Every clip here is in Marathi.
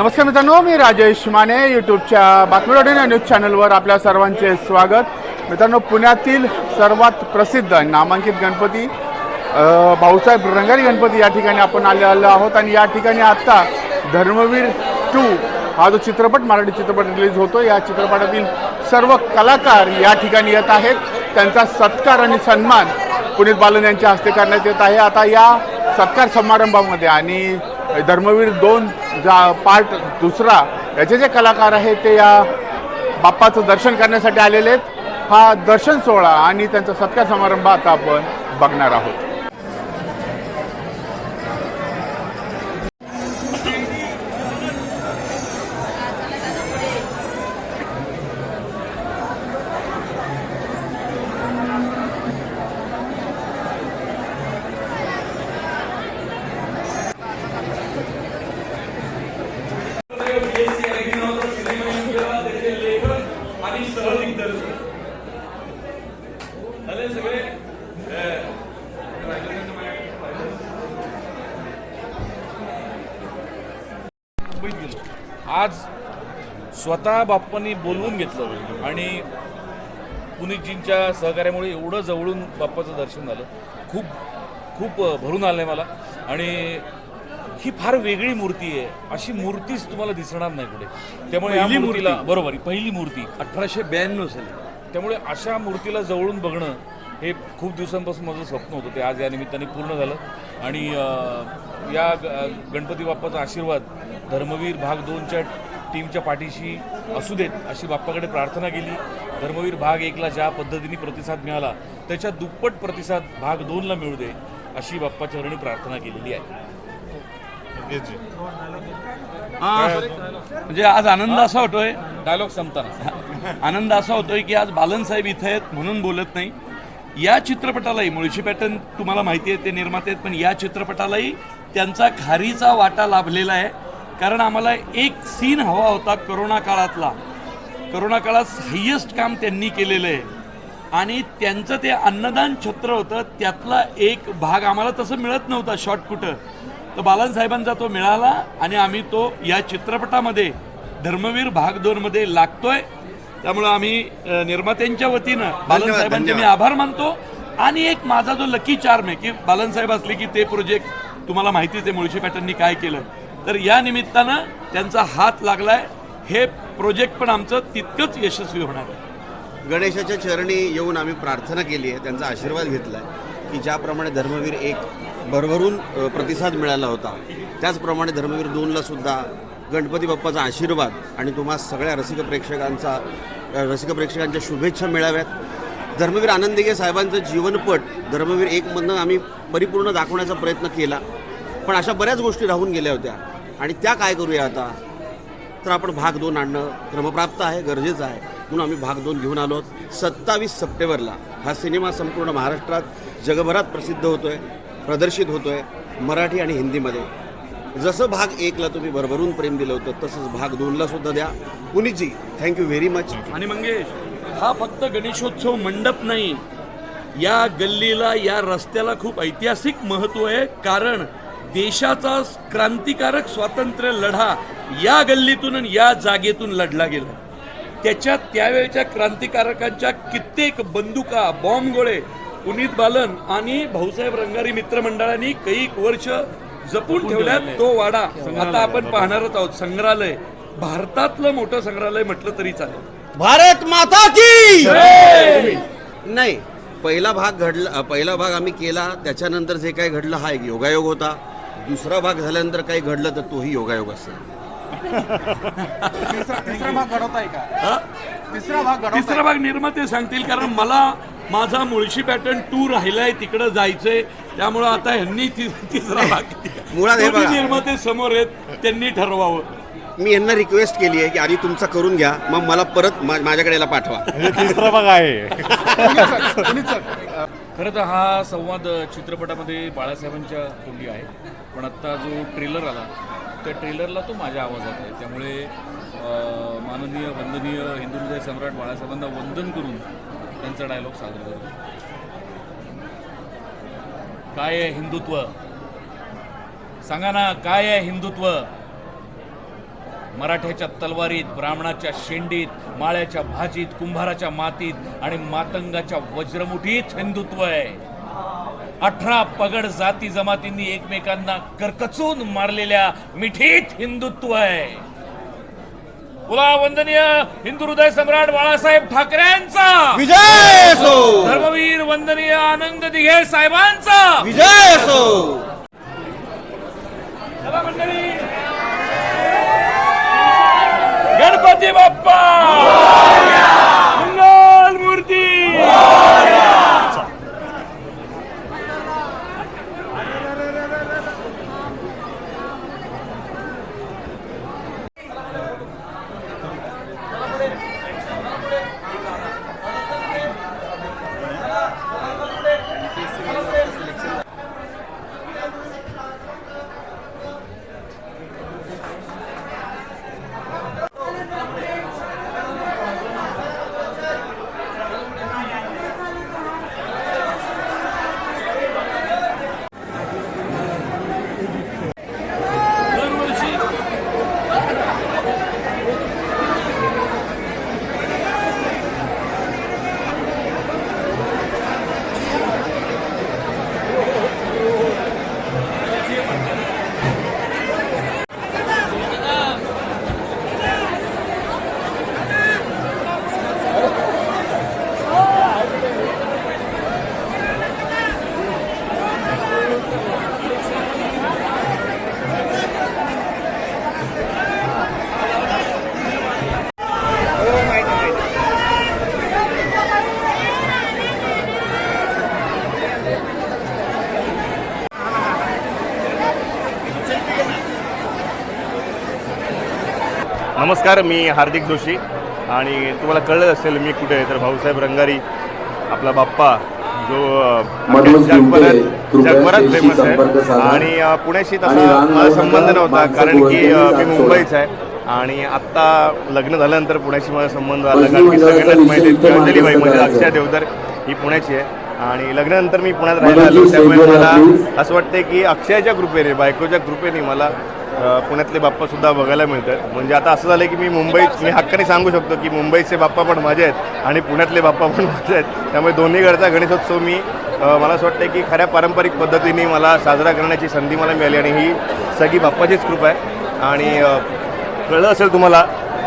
नमस्कार मित्रांनो मी राजेश माने यूट्यूबच्या बातमी डॉट या न्यूज चॅनलवर आपल्या सर्वांचे स्वागत. मित्रांनो पुण्यातील सर्वात प्रसिद्ध नामांकित गणपती भाऊसाहेब रंगारी गणपती या ठिकाणी आपण आले आलो आहोत. आणि या ठिकाणी आत्ता धर्मवीर टू हा जो चित्रपट मराठी चित्रपट रिलीज होतो या चित्रपटातील सर्व कलाकार या ठिकाणी येत आहेत. त्यांचा सत्कार आणि सन्मान पुनीत बालन यांच्या हस्ते करण्यात येत आहे. आता या सत्कार समारंभामध्ये आणि धर्मवीर दोन जा पार्ट दुसरा याचे जे कलाकार आहेत ते या बाप्पाचं दर्शन करण्यासाठी आलेले आहेत. हा दर्शन सोहळा आणि त्यांचा सत्कार समारंभ आता आपण बघणार आहोत. स्वतः बाप्पांनी बोलवून घेतलं आणि पुनीतजींच्या सहकार्यामुळे एवढं जवळून बाप्पाचं दर्शन झालं. खूप खूप भरून आलं आहे मला. आणि ही फार वेगळी मूर्ती आहे. अशी मूर्तीच तुम्हाला दिसणार नाही कुठे. त्यामुळे या मूर्तीला मूर्ती. बरोबर पहिली मूर्ती. अठराशे ब्याण्णव साली. त्यामुळे अशा मूर्तीला जवळून बघणं हे खूप दिवसांपासून माझं स्वप्न होतं. ते आज या निमित्ताने पूर्ण झालं. आणि या गणपती बाप्पाचा आशीर्वाद धर्मवीर भाग दोनच्या टीमच्या पाठीशी असू देत अशी बाप्पाकडे प्रार्थना केली. धर्मवीर भाग एकला ज्या पद्धतीने प्रतिसाद मिळाला त्याच्या दुप्पट प्रतिसाद भाग दोनला मिळू दे अशी बाप्पाच्या चरणी प्रार्थना केलेली आहे. म्हणजे आज आनंद असा होतोय. डायलॉग संपताना. आनंद असा होतोय की आज बालन साहेब इथे आहेत म्हणून बोलत नाही. या चित्रपटालाही मुळशी पॅटर्न तुम्हाला माहिती आहे ते निर्माते आहेत पण या चित्रपटालाही त्यांचा खारीचा वाटा लाभलेला आहे. कारण आम्हाला एक सीन हवा होता करोना काळातला. करोना काळात हायेस्ट काम त्यांनी केलेलं आहे. आणि त्यांचं ते अन्नदान छत्र होतं त्यातला एक भाग आम्हाला तसं मिळत नव्हता शॉर्ट कुठं. तर बालन साहेबांचा तो मिळाला आणि आम्ही तो या चित्रपटामध्ये धर्मवीर भाग दोन मध्ये लागतोय. त्यामुळं आम्ही निर्मात्यांच्या वतीनं बालन साहेबांचे मी आभार मानतो. आणि एक माझा जो लकी चार्म आहे की बालन साहेब असले की ते प्रोजेक्ट तुम्हाला माहितीच आहे मुळशी पॅटर्ननी काय केलं. तर या निमित्तानं त्यांचा हात लागलाय. हे प्रोजेक्ट पण आमचं तितकंच यशस्वी होणार आहे. गणेशाच्या चरणी येऊन आम्ही प्रार्थना केली आहे त्यांचा आशीर्वाद घेतला आहे की ज्याप्रमाणे धर्मवीर एक भरभरून प्रतिसाद मिळाला होता त्याचप्रमाणे धर्मवीर दोनला सुद्धा गणपती बाप्पाचा आशीर्वाद आणि तुम्हा सगळ्या रसिक प्रेक्षकांचा रसिक प्रेक्षकांच्या शुभेच्छा मिळाव्यात. धर्मवीर आनंदिगे साहेबांचं जीवनपट धर्मवीर एकमधनं आम्ही परिपूर्ण दाखवण्याचा प्रयत्न केला पण अशा बऱ्याच गोष्टी राहून गेल्या होत्या. आणि त्या काय करूया आता? तर आपण भाग दोन आणणं क्रमप्राप्त आहे गरजेचं आहे. म्हणून आम्ही भाग दोन घेऊन आलो आहोत. सत्तावीस सप्टेंबरला हा सिनेमा संपूर्ण महाराष्ट्रात जगभरात प्रसिद्ध होतोय प्रदर्शित होतोय मराठी आणि हिंदीमध्ये. जसं भाग एकला तुम्ही भरभरून प्रेम दिलं होतं तसंच भाग दोनला सुद्धा द्या. पुनीतजी थँक्यू व्हेरी मच आणि मंगेश हा फक्त गणेशोत्सव मंडप नाही. या गल्लीला या रस्त्याला खूप ऐतिहासिक महत्त्व आहे. कारण देशाचा क्रांतिकारक स्वातंत्र्य लढा या गल्लीतून आणि या जागेतून लढला गेला. त्याच्यात त्यावेळच्या क्रांतिकारकांच्या कित्येक बंदुका बॉम्ब गोळे पुनीत बालन आणि भाऊसाहेब रंगारी मित्रमंडळांनी कैक वर्ष जपून ठेवल्यात तो वाडा. आता आपण पाहणारच आहोत. संग्रहालय. भारतातलं मोठं संग्रहालय म्हटलं तरी चालेल. भारत माता की नाही पहिला भाग घडला पहिला भाग आम्ही केला. त्याच्यानंतर जे काही घडलं हा एक योगायोग होता. दुसरा भाग झाल्यानंतर काही घडलं तर तोही योगायोग असेल. तिसरा भाग घडवताय का? हा? तिसरा भाग तिसरा भाग निर्माते सांगतील कारण मला माझा मुळशी पॅटर्न टू राहिलाय तिकडं जायचंय. त्यामुळं आता ह्यांनी ति- तिसरा भाग मुळात हे दोन्ही बघा. निर्माते समोर आहेत त्यांनी ठरवावं. मी यांना रिक्वेस्ट केली आहे की आधी तुमचा करून घ्या मग मला परत मा- माझ्याकडे याला पाठवा. तिसरा भाग आहे. खरं तर हा संवाद चित्रपटामध्ये बाळासाहेबांच्या तोंडी आहे. पण आत्ता जो ट्रेलर आला त्या ट्रेलरला तो माझ्या आवाजात आहे. त्यामुळे माननीय वंदनीय हिंदू हृदय सम्राट बाळासाहेबांना वंदन करून त्यांचा डायलॉग सादर करतो. काय आहे हिंदुत्व? सांगा ना काय आहे हिंदुत्व? मराठ्याच्या तलवारीत ब्राह्मणाच्या शेंडीत माळ्याच्या भाजीत कुंभाराच्या मातीत आणि मातंगाच्या वज्रमुठीत हिंदुत्व आहे. अठरा पगड जाती जमातींनी एकमेकांना करकचून मारलेल्या मिठीत हिंदुत्व आहे. पुला वंदनीय हिंदू हृदय सम्राट बाळासाहेब ठाकरेंचा! विजय असो! धर्मवीर वंदनीय आनंद दिघे साहेबांचा! विजय मंडळी गणपती बाप्पा मंगल मूर्ती दरवर्षी नमस्कार मी हार्दिक जोशी आणि तुम्हाला कळलं असेल मी कुठे आहे तर भाऊसाहेब रंगारी आपला बाप्पा जो जगभरात जगभरात फेमस आहे. आणि पुण्याशी तसा संबंध नव्हता कारण की मी मुंबईचा आहे आणि आत्ता लग्न झाल्यानंतर पुण्याशी माझा संबंध आला कारण की सगळ्यांनाच माहिती अंजलीबाई म्हणजे अक्षय. देवधर ही पुण्याची आहे आणि लग्नानंतर मी पुण्यात राहायला आलो त्यामुळे मला. असं वाटतंय की अक्षयाच्या कृपेने बायकोच्या कृपेने मला पुण्यातले बाप्पासुद्धा बघायला मिळतात. म्हणजे आता असं झालं की मी मुंबईत मी हक्काने सांगू शकतो की मुंबईचे बाप्पा पण माझे आहेत आणि पुण्यातले बाप्पा पण माझे आहेत. त्यामुळे दोन्हीकडचा गणेशोत्सव मी मला असं वाटतं की खऱ्या पारंपरिक पद्धतीने मला साजरा करण्याची संधी मला मिळाली आणि ही सगळी बाप्पाचीच कृपा आहे. आणि कळलं असेल तुम्हाला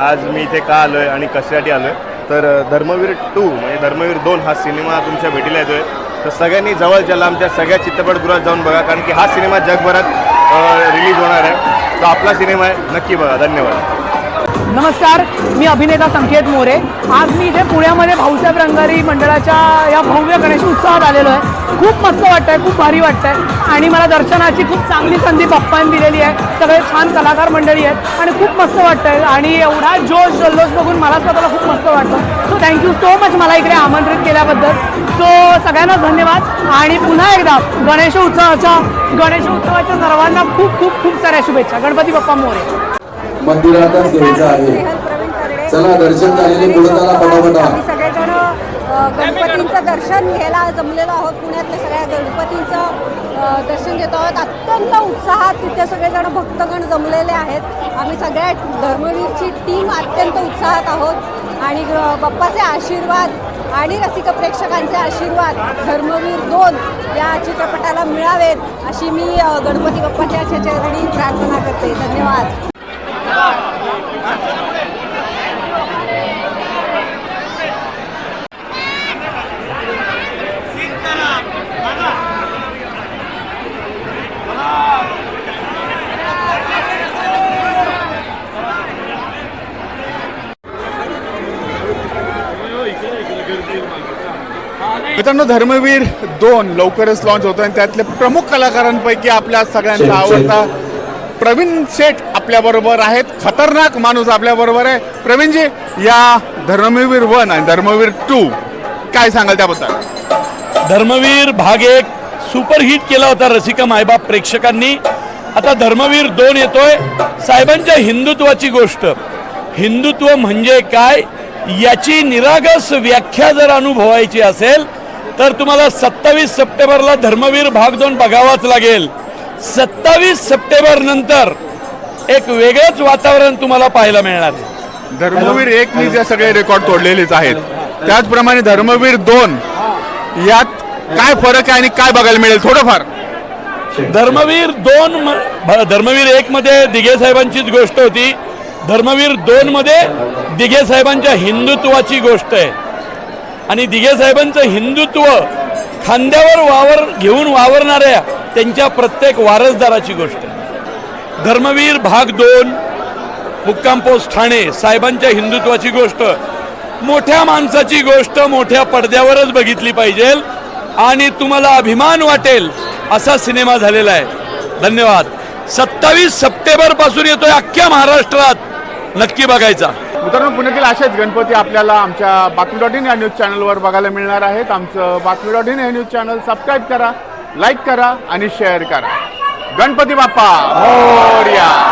आज मी इथे का आलो आहे आणि कशासाठी आलो आहे तर धर्मवीर टू म्हणजे धर्मवीर दोन हा सिनेमा तुमच्या भेटीला येतो आहे तर सगळ्यांनी जवळच्या लांबच्या सगळ्या चित्रपटगृहात जाऊन बघा कारण की हा सिनेमा जगभरात रिलीज होणार आहे. तो आपला सिनेमा आहे. नक्की बघा. धन्यवाद. नमस्कार. मी अभिनेता संकेत मोरे. आज मी इथे पुण्यामध्ये भाऊसाहेब रंगारी मंडळाच्या या भव्य गणेश उत्सवात आलेलो आहे. खूप मस्त वाटतंय. खूप भारी वाटतंय. आणि मला दर्शनाची खूप चांगली संधी बाप्पांनी दिलेली आहे. सगळे छान कलाकार मंडळी आहेत. आणि खूप मस्त वाटतंय. आणि एवढा जोश जल्लोष बघून मला स्वतःला खूप मस्त वाटतं. सो थँक्यू सो मच मला इकडे आमंत्रित केल्याबद्दल. सो सगळ्यांना धन्यवाद. आणि पुन्हा एकदा गणेश उत्सवाच्या गणेश उत्सवाच्या सर्वांना खूप खूप खूप साऱ्या शुभेच्छा. गणपती बाप्पा मोरे. मंदिरातच घ्यायचं आहे. चला दर्शन झालेले पुढे चला पटापटा. सगळेजण गणपतींचं दर्शन घ्यायला जमलेलो आहोत. पुण्यातल्या सगळ्या गणपतींचं दर्शन घेतो आहोत. अत्यंत उत्साहात तिथे सगळेजण भक्तगण जमलेले आहेत. आम्ही सगळ्या धर्मवीरची टीम अत्यंत उत्साहात आहोत. आणि बाप्पाचे आशीर्वाद आणि रसिक प्रेक्षकांचे आशीर्वाद धर्मवीर दोन या चित्रपटाला मिळावेत अशी मी गणपती बाप्पाच्या चरणी प्रार्थना करते. धन्यवाद. मित्रांनो धर्मवीर दोन लवकरच लॉन्च होतो आणि त्यातले प्रमुख कलाकारांपैकी आपल्या सगळ्यांचा. आवडता प्रवीण शेठ आपल्या बरोबर आहेत. खतरनाक माणूस आपल्या बरोबर आहे. प्रवीणजी या धर्मवीर वन आणि धर्मवीर टू काय सांगाल त्याबद्दल? धर्मवीर भाग एक सुपरहिट केला होता रसिका मायबाप प्रेक्षकांनी. आता धर्मवीर दोन येतोय. साहेबांच्या हिंदुत्वाची गोष्ट. हिंदुत्व म्हणजे काय? याची निरागस व्याख्या जर अनुभवायची असेल तर तुम्हाला सत्तावीस सप्टेंबरला धर्मवीर भाग दोन बघावाच लागेल. सत्तावीस सप्टेंबर नंतर एक वेगळंच वातावरण तुम्हाला पाहायला मिळणार आहे. धर्मवीर एक मी जे सगळे रेकॉर्ड तोडलेलेच आहेत. त्याचप्रमाणे धर्मवीर दोन यात काय फरक आहे आणि काय बघायला मिळेल? थोडंफार. धर्मवीर दोन धर्मवीर एक मध्ये दिघे साहेबांचीच गोष्ट होती. धर्मवीर दोनमध्ये दिघे साहेबांच्या हिंदुत्वाची गोष्ट आहे. आणि दिघे साहेबांचं हिंदुत्व खांद्यावर वावर घेऊन वावरणाऱ्या त्यांच्या प्रत्येक वारसदाराची गोष्ट आहे. धर्मवीर भाग दोन मुक्काम पोस्ट ठाणे साहेबांच्या हिंदुत्वाची गोष्ट. मोठ्या माणसाची गोष्ट मोठ्या पडद्यावरच बघितली पाहिजे आणि तुम्हाला अभिमान वाटेल असा सिनेमा झालेला आहे. धन्यवाद. सत्तावीस सप्टेंबरपासून येतोय अख्ख्या महाराष्ट्रात. नक्की बघायचा. मित्रांनो पुण्यातील असेच गणपती आपल्याला आमच्या बातमी डॉट इन या न्यूज चॅनलवर बघायला मिळणार आहेत. आमचं बातमी डॉट इन हे न्यूज चॅनल सबस्क्राईब करा लाईक करा आणि शेअर करा. गणपती बाप्पा मोरया!